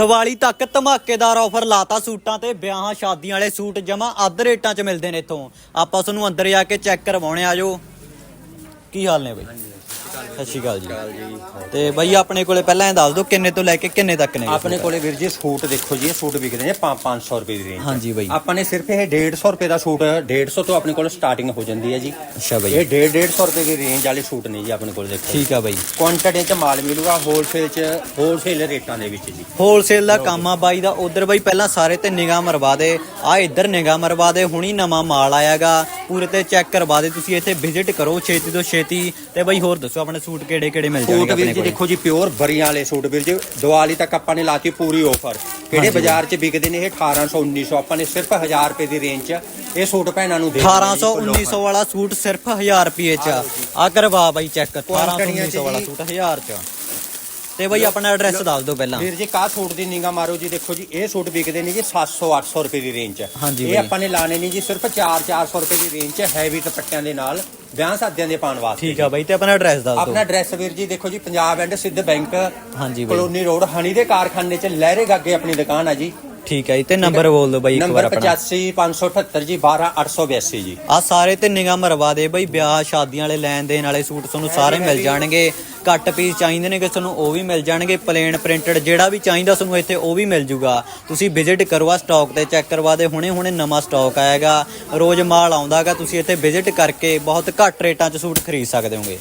ਦੀਵਾਲੀ ਤੱਕ ਧਮਾਕੇਦਾਰ ਆਫਰ ਲਾਤਾ ਸੂਟਾਂ ਤੇ ਵਿਆਹਾਂ, ਸ਼ਾਦੀਆਂ ਵਾਲੇ ਸੂਟ ਜਮਾ ਅੱਧ ਰੇਟਾਂ 'ਚ ਮਿਲਦੇ ਨੇ ਇੱਥੋਂ। ਆਪਾਂ ਤੁਹਾਨੂੰ ਅੰਦਰ ਜਾ ਕੇ ਚੈੱਕ ਕਰਵਾਉਣੇ ਆਜੋ ਕੀ ਹਾਲ ਨੇ ਬਈ? ਸਤਿ ਸ਼੍ਰੀ ਅਕਾਲ ਜੀ। ਤੇ ਬਈ ਆਪਣੇ ਕੋਲੇ ਪਹਿਲਾਂ ਇਹ ਦੱਸ ਦਿਓ ਕਿੰਨੇ ਤੋਂ ਲੈ ਕੇ ਕਿੰਨੇ ਤੱਕ ਨੇ ਆਪਣੇ? ਕੋਲੇ ਵੀਰ ਜੀ ਸੂਟ ਦੇਖੋ ਜੀ ਇਹ ਸੂਟ ਵਿਕਦੇ ਨੇ 5-500 ਰੁਪਏ ਦੀ ਰੇਂਜ ਹਾਂਜੀ ਬਾਈ। ਆਪਾਂ ਨੇ ਸਿਰਫ ਇਹ 150 ਰੁਪਏ ਦਾ ਸੂਟ 150 ਤੋਂ ਆਪਣੇ ਕੋਲ ਸਟਾਰਟਿੰਗ ਹੋ ਜਾਂਦੀ ਹੈ ਜੀ। ਅੱਛਾ ਬਈ। ਇਹ 150 ਰੁਪਏ ਦੀ ਰੇਂਜ ਵਾਲੇ ਸੂਟ ਨੇ ਜੀ ਆਪਣੇ ਕੋਲ ਦੇਖੋ ਠੀਕ ਆ ਬਈ। ਕੁਆਂਟੀਟੀ ਚ ਮਾਲ ਮਿਲੂਗਾ ਹੋਲਸੇਲ ਚ ਹੋਲਸੇਲ ਰੇਟਾਂ ਦੇ ਵਿੱਚ ਜੀ। ਹੋਲਸੇਲ ਦਾ ਕੰਮ ਆ ਬਾਈ ਦਾ ਉਧਰ ਬਾਈ ਪਹਿਲਾਂ ਸਾਰੇ ਤੇ ਨਿਗਾਹ ਮਰਵਾ ਦੇ ਆ ਇੱਧਰ ਨਿਗਾਹ ਮਰਵਾ ਦੇ ਹੁਣੀ ਨਵਾਂ ਮਾਲ ਆਇਆਗਾ ਪੂਰੇ ਤੇ ਚੈੱਕ ਕਰਵਾ ਦੇ ਤੁਸੀਂ ਇੱਥੇ ਵਿਜ਼ਿਟ ਕਰੋ ਛੇਤੀ ਤੋਂ ਛੇਤੀ ਤੇ ਬਾਈ ਹੋਰ ਦੱਸੋ ਆਪਣੇ ਸੂਟ ਕਿਹੜੇ ਕਿਹੜੇ ਮਿਲ ਸੂਟ ਜਾਣਗੇ ਵੀਰ ਆਪਣੇ ਜੀ ਕੋਲ? ਦੇਖੋ ਜੀ ਪਿਓਰ ਬਰੀਆਂ ਵਾਲੇ ਸੂਟ ਵੀਰ ਜੀ ਦੀਵਾਲੀ ਤੱਕ ਆਪਾਂ ਨੇ ਲਾਤੀ ਪੂਰੀ ਆਫਰ ਕਿਹੜੇ। ਬਾਜ਼ਾਰ 'ਚ ਵਿਕਦੇ ਨੇ ਇਹ? 1800 1900 ਆਪਾਂ ਨੇ ਸਿਰਫ 1000 ਰੁਪਏ ਦੀ ਰੇਂਜ 'ਚ ਇਹ ਸੂਟ ਭੈਣਾਂ ਨੂੰ ਦੇ 1800 1900 ਵਾਲਾ ਸੂਟ ਸਿਰਫ 1000 ਰੁਪਏ ਚ। ਆ ਕਰਵਾ ਬਾਈ ਚੈੱਕ 1800 ਕੁਆਂਟੀਟੀਆਂ ਚ 1900 ਵਾਲਾ। ਸੂਟ 1000 ਚ। ਤੇ ਬਾਈ ਆਪਣਾ ਐਡਰੈਸ ਦੱਸ ਦਿਓ ਪਹਿਲਾਂ। ਵੀਰ ਜੀ ਕਾ ਸੂਟ ਦੀ ਨਿਗਾ ਮਾਰੋ ਜੀ ਦੇਖੋ ਜੀ ਇਹ ਸੂਟ ਵਿਕਦੇ ਨੇ ਜੀ 700 800 ਰੁਪਏ ਦੀ ਰੇਂਜ 'ਚ ਹਾਂਜੀ ਇਹ ਬਾਈ। ਆਪਾਂ ਨੇ ਲਾਣੇ ਨੇ ਜੀ ਸਿਰਫ 4 400 ਰੁਪਏ ਦੀ ਰੇਂਜ 'ਚ ਹੈਵੀ ਦੁਪੱਟਿਆਂ ਦੇ ਨਾਲ ਵਿਆਹ ਸ਼ਾਦੀਆਂ ਦੇ ਪਾਉਣ ਵਾਸਤੇ ਠੀਕ ਆ ਬਾਈ ਤੇ ਆਪਣਾ ਐਡਰੈਸ ਦੱਸ ਆਪਣਾ ਦਿਓ ਐਡਰੈਸ ਵੀਰ ਜੀ ਦੇਖੋ ਜੀ ਪੰਜਾਬ ਐਂਡ ਸਿੱਧ ਬੈਂਕ ਹਾਂਜੀ ਬਾਈ। ਕਲੋਨੀ ਰੋਡ ਹਣੀ ਦੇ ਕਾਰਖਾਨੇ 'ਚ ਲਹਿਰੇ ਗਾਗੇ ਆਪਣੀ ਦੁਕਾਨ ਆ ਜੀ। ਠੀਕ ਹੈ ਜੀ ਤੇ ਨੰਬਰ ਬੋਲ ਦਿਓ ਬਾਈ ਇੱਕ ਵਾਰ ਨੰਬਰ ਆਪਣਾ। 85 ਜੀ 12882 ਜੀ। ਆ ਸਾਰੇ ਤੇ ਨਿਗਾਹ ਮਰਵਾ ਦੇ ਬਈ ਵਿਆਹ ਸ਼ਾਦੀਆਂ ਵਾਲੇ ਲੈਣ ਦੇਣ ਵਾਲੇ ਸੂਟ ਤੁਹਾਨੂੰ ਸਾਰੇ ਮਿਲ ਜਾਣਗੇ। ਕੱਟ ਪੀਸ ਚਾਹੀਦੇ ਨੇ ਕਿ ਤੁਹਾਨੂੰ ਉਹ ਵੀ ਮਿਲ ਜਾਣਗੇ ਪਲੇਨ ਪ੍ਰਿੰਟਡ ਜਿਹੜਾ ਵੀ ਚਾਹੀਦਾ ਤੁਹਾਨੂੰ ਇੱਥੇ ਉਹ ਵੀ ਮਿਲ ਜੂਗਾ। ਤੁਸੀਂ ਵਿਜ਼ਿਟ ਕਰੋ ਆ ਸਟਾਕ ਤੇ ਚੈੱਕ ਕਰਵਾ ਦੇ ਹੁਣੇ ਹੁਣੇ ਨਵਾਂ ਸਟਾਕ ਆਏਗਾ। ਰੋਜ਼ ਮਾਲ ਆਉਂਦਾਗਾ ਤੁਸੀਂ ਇੱਥੇ ਵਿਜ਼ਿਟ ਕਰਕੇ ਬਹੁਤ ਘੱਟ ਰੇਟਾਂ 'ਚ ਸੂਟ ਖਰੀਦ ਸਕਦੇ ਹੋਗੇ।